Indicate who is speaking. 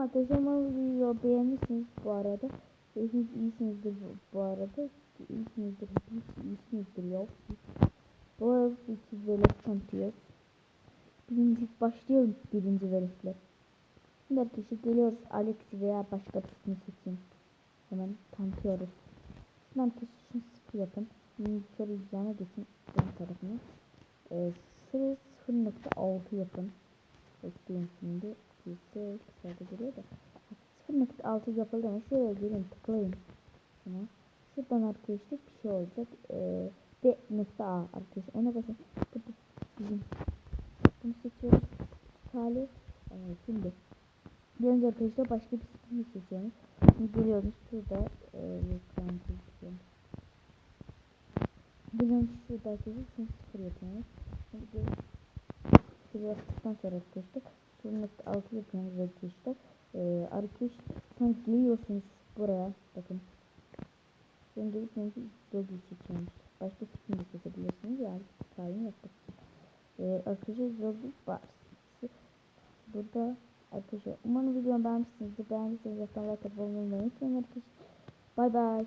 Speaker 1: arkadaşlar umarım bu videoyu beğenirsiniz bu arada. Hepiniz iyisinizdir bu, bu arada. İyisinizdir. Hepiniz iyisinizdir ya. Bu arada iki velet tanıtıyoruz. Birinci başlıyorum birinci veletle. Şimdi arkadaşlar geliyoruz Alex veya başka birisini seçin. Hemen tanıtıyoruz. Şimdi arkadaşlar şunu sıfır yapın. Şimdi şöyle yana geçin ön tarafına. Ee, şuraya 0.6 yapın. Bekleyin şimdi. Bizde kısada geliyor da. 0.6 yapıldı şöyle gelin tıklayın. Tamam. Şuradan arkadaşlar bir şey olacak. Ee, D nokta A arkadaşlar. Ona basın. Burada bizim bunu seçiyoruz. Tali. Ee, şimdi. Önce arkadaşlar başka bir skin seçiyoruz. Şimdi geliyoruz şurada. E, ekran gözüküyor. Bizim şurada arkadaşlar şunu sıfır yapıyoruz. Şimdi. Şuraya bastıktan sonra arkadaşlar. Şunu nokta altı yapıyoruz arkadaşlar. Ee, arkadaşlar geliyorsunuz buraya. Bakın. Sonra gelip önce logo seçiyorsunuz. Başka skin de seçebilirsiniz. Yani tayin yaptık. Ee, arkadaşlar logo var. Burada arkadaşlar umarım videomu beğenmişsinizdir. Beğendiyseniz zaten like atıp olmayı unutmayın arkadaşlar. Bay bay.